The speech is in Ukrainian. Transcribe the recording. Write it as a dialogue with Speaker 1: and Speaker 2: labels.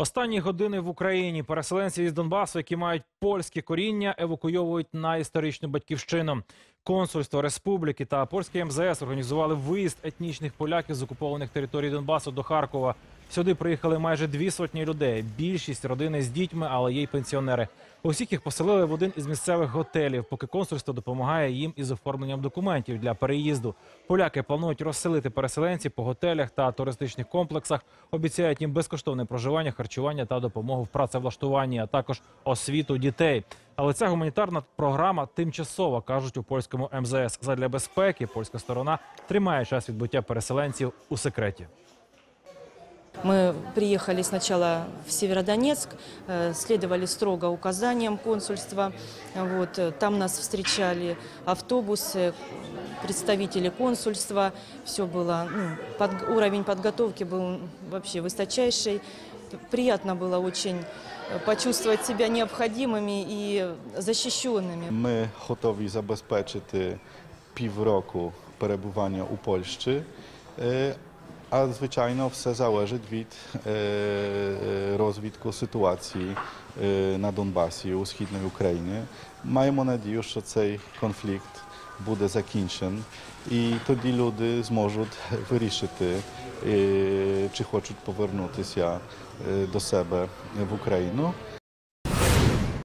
Speaker 1: Останні години в Україні переселенці із Донбасу, які мають польське коріння, евакуйовують на історичну батьківщину. Консульство республіки та польське МЗС організували виїзд етнічних поляків з окупованих територій Донбасу до Харкова. Сюди приїхали майже дві сотні людей. Більшість родини з дітьми, але є й пенсіонери. Усіх їх поселили в один із місцевих готелів, поки консульство допомагає їм із оформленням документів для переїзду. Поляки планують розселити переселенців по готелях та туристичних комплексах. Обіцяють їм безкоштовне проживання, харчування та допомогу в працевлаштуванні, а також освіту дітей. Але ця гуманітарна програма тимчасова, кажуть у польському МЗС. Задля безпеки польська сторона тримає час відбуття переселенців у секреті.
Speaker 2: Мы приехали сначала в Северодонецк, э, следовали строго указаниям консульства. Вот, э, там нас встречали автобусы, представители консульства. Все было, ну, под- уровень подготовки был вообще высочайший. П- Приятно было очень э, почувствовать себя необходимыми и защищенными.
Speaker 3: Ми готові забезпечити півроку перебування у Польщі, е, а звичайно все залежить від е, е, розвитку ситуації е, на Донбасі у східній Україні. Маємо надію, що цей конфлікт буде закінчений, і тоді люди зможуть вирішити, е, чи хочуть повернутися е, до себе в Україну.